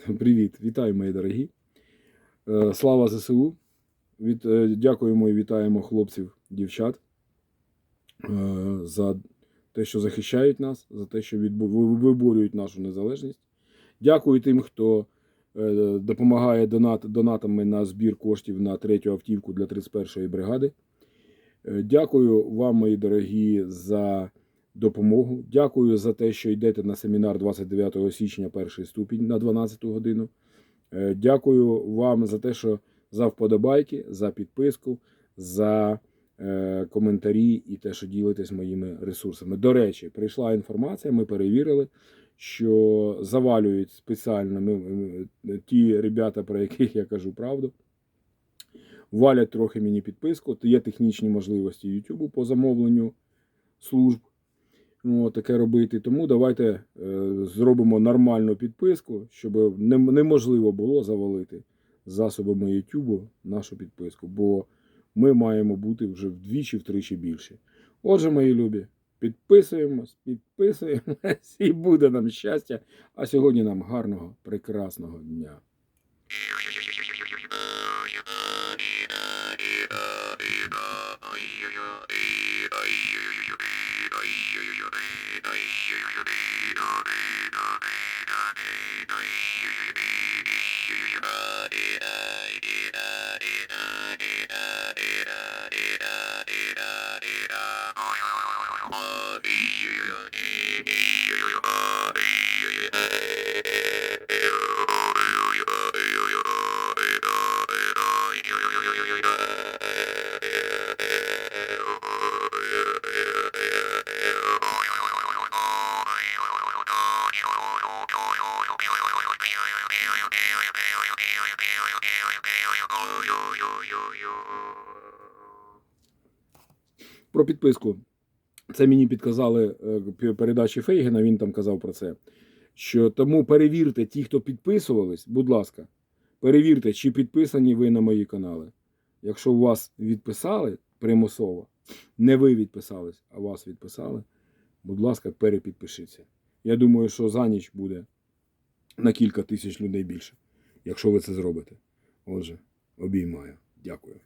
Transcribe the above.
Привіт, вітаю, мої дорогі. Е, Слава ЗСУ. Від, е, дякуємо і вітаємо хлопців, дівчат е, за те, що захищають нас, за те, що виборюють нашу незалежність. Дякую тим, хто допомагає донат, донатами на збір коштів на третю автівку для 31-ї бригади. Дякую вам, мої дорогі, за допомогу. Дякую за те, що йдете на семінар 29 січня, перший ступінь на 12 годину. Е, Дякую вам за те, що за вподобайки, за підписку, за е, коментарі і те, що ділитесь моїми ресурсами. До речі, прийшла інформація, ми перевірили, що завалюють спеціально ну, е, ті ребята, про яких я кажу правду. Валять трохи мені підписку. Є технічні можливості YouTube по замовленню служб. Ну, таке робити. Тому давайте е, зробимо нормальну підписку, щоб не, неможливо було завалити засобами YouTube нашу підписку, бо ми маємо бути вже вдвічі-втричі більше. Отже, мої любі, підписуємось, підписуємось і буде нам щастя. А сьогодні нам гарного, прекрасного дня. Bye. Про підписку. Це мені підказали е, передачі Фейгена, він там казав про це. Що тому перевірте ті, хто підписувались, будь ласка, перевірте, чи підписані ви на мої канали. Якщо вас відписали примусово, не ви відписались, а вас відписали, будь ласка, перепідпишіться. Я думаю, що за ніч буде на кілька тисяч людей більше, якщо ви це зробите. Отже, обіймаю. Дякую.